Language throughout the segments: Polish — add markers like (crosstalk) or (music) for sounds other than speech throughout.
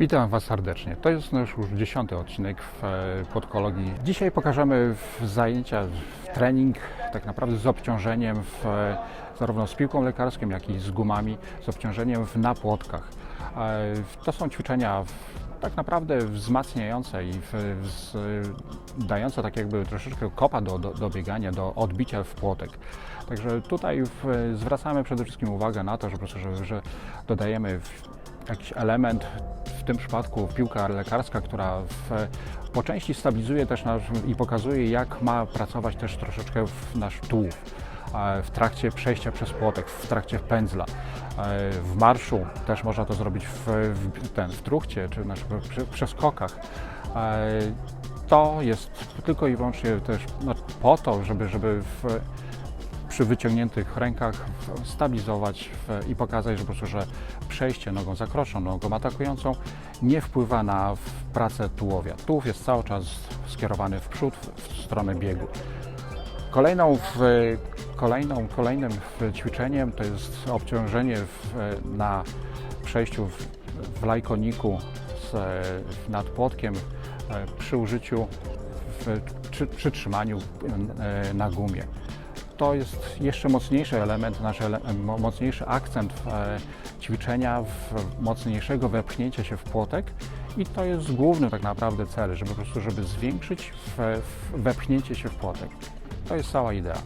Witam Was serdecznie. To jest nasz już dziesiąty odcinek w e, podkologii. Dzisiaj pokażemy w zajęcia, w trening tak naprawdę z obciążeniem w, e, zarówno z piłką lekarską, jak i z gumami, z obciążeniem w, na płotkach. E, To są ćwiczenia w- tak naprawdę wzmacniające i w, wz, dające tak jakby troszeczkę kopa do, do, do biegania, do odbicia w płotek. Także tutaj w, zwracamy przede wszystkim uwagę na to, że, po prostu, że, że dodajemy w, jakiś element, w tym przypadku piłka lekarska, która w, po części stabilizuje też nasz, i pokazuje, jak ma pracować też troszeczkę nasz tułów e, w trakcie przejścia przez płotek, w trakcie pędzla. E, W marszu też można to zrobić w, w, ten, w truchcie czy na przykład przy przeskokach. E, To jest tylko i wyłącznie też no, po to, żeby, żeby w, przy wyciągniętych rękach stabilizować i pokazać, że po prostu, że przejście nogą zakroczoną, nogą atakującą nie wpływa na pracę tułowia. Tułów jest cały czas skierowany w przód, w, stronę biegu. Kolejną, kolejną, kolejnym ćwiczeniem to jest obciążenie na przejściu w, w lajkoniku z, nad płotkiem e, przy użyciu, w, przy, przy trzymaniu e, na gumie to jest jeszcze mocniejszy element, nasz ele, mo- mocniejszy akcent w, e, ćwiczenia, w mocniejszego wepchnięcia się w płotek i to jest główny tak naprawdę cel, żeby po prostu, żeby zwiększyć w, w wepchnięcie się w płotek. To jest cała idea.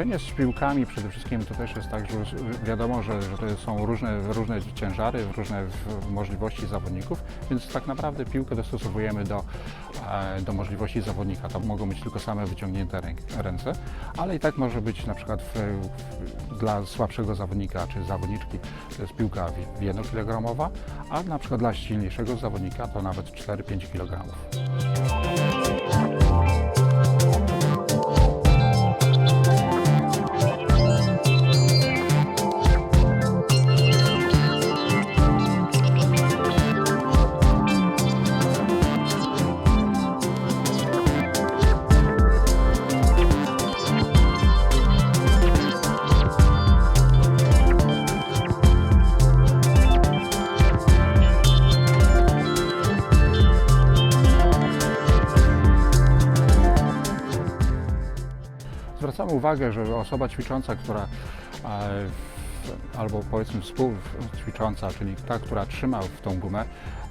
Ćwiczenie z piłkami przede wszystkim to też jest tak, że wiadomo, że, że to są różne, różne ciężary, różne możliwości zawodników, więc tak naprawdę piłkę dostosowujemy do, e, do możliwości zawodnika. To mogą być tylko same wyciągnięte ręce, ale i tak może być na przykład w, w, dla słabszego zawodnika czy zawodniczki to jest piłka 1 kg, a na przykład dla silniejszego zawodnika to nawet 4-5 kg. Zwracamy uwagę, że osoba ćwicząca, która e, albo powiedzmy współćwicząca, czyli ta, która trzyma w tą gumę,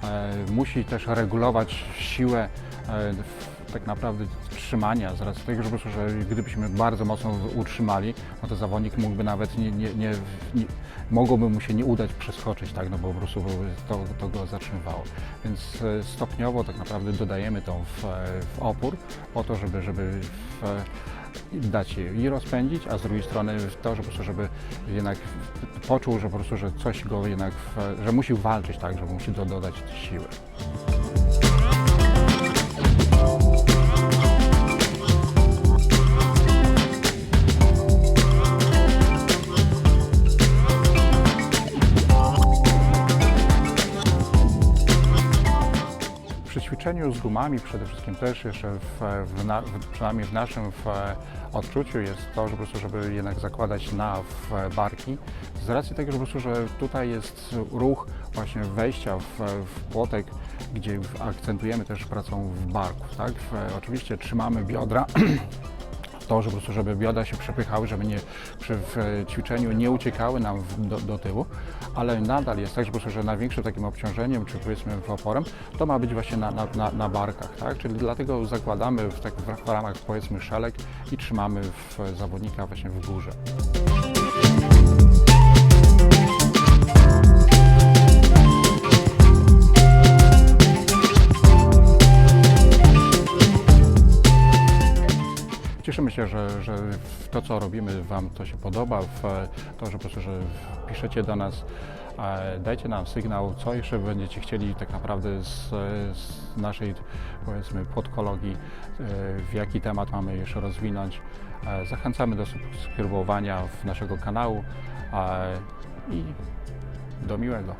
e, musi też regulować siłę e, tak naprawdę trzymania, z racji tego, że że gdybyśmy bardzo mocno utrzymali, no to zawodnik mógłby nawet nie, nie, nie, nie mogłoby mu się nie udać przeskoczyć, tak, no bo po prostu to, to go zatrzymywało. Więc stopniowo tak naprawdę dodajemy tą w, w opór po to, żeby, żeby w, i dać je i rozpędzić, a z drugiej strony to, że po prostu, żeby jednak poczuł, że po prostu, że coś go jednak, że musi walczyć, tak, że musi do, dodać siły. Z gumami przede wszystkim też jeszcze w, w, na, w, przynajmniej w naszym w, odczuciu jest to, że po prostu, żeby jednak zakładać na barki z racji tego, że po prostu, że tutaj jest ruch właśnie wejścia w, w płotek, gdzie akcentujemy też pracą w barku, tak? W, oczywiście trzymamy biodra (clears throat) to, że po prostu, żeby biodra się przepychały, żeby nie, przy e, ćwiczeniu nie uciekały nam do, do tyłu, ale nadal jest tak, że po prostu, że największym takim obciążeniem, czy powiedzmy oporem, to ma być właśnie na, na, na, na barkach, tak? Czyli dlatego zakładamy w, tak, w ramach powiedzmy szelek i trzymamy w, zawodnika właśnie w górze. Cieszymy się, że, że to, co robimy, Wam to się podoba, to, że po prostu, że piszecie do nas, e, dajcie nam sygnał, co jeszcze będziecie chcieli tak naprawdę z, z naszej, powiedzmy, podkologii, e, w jaki temat mamy jeszcze rozwinąć. E, Zachęcamy do subskrybowania w naszego kanału i do miłego.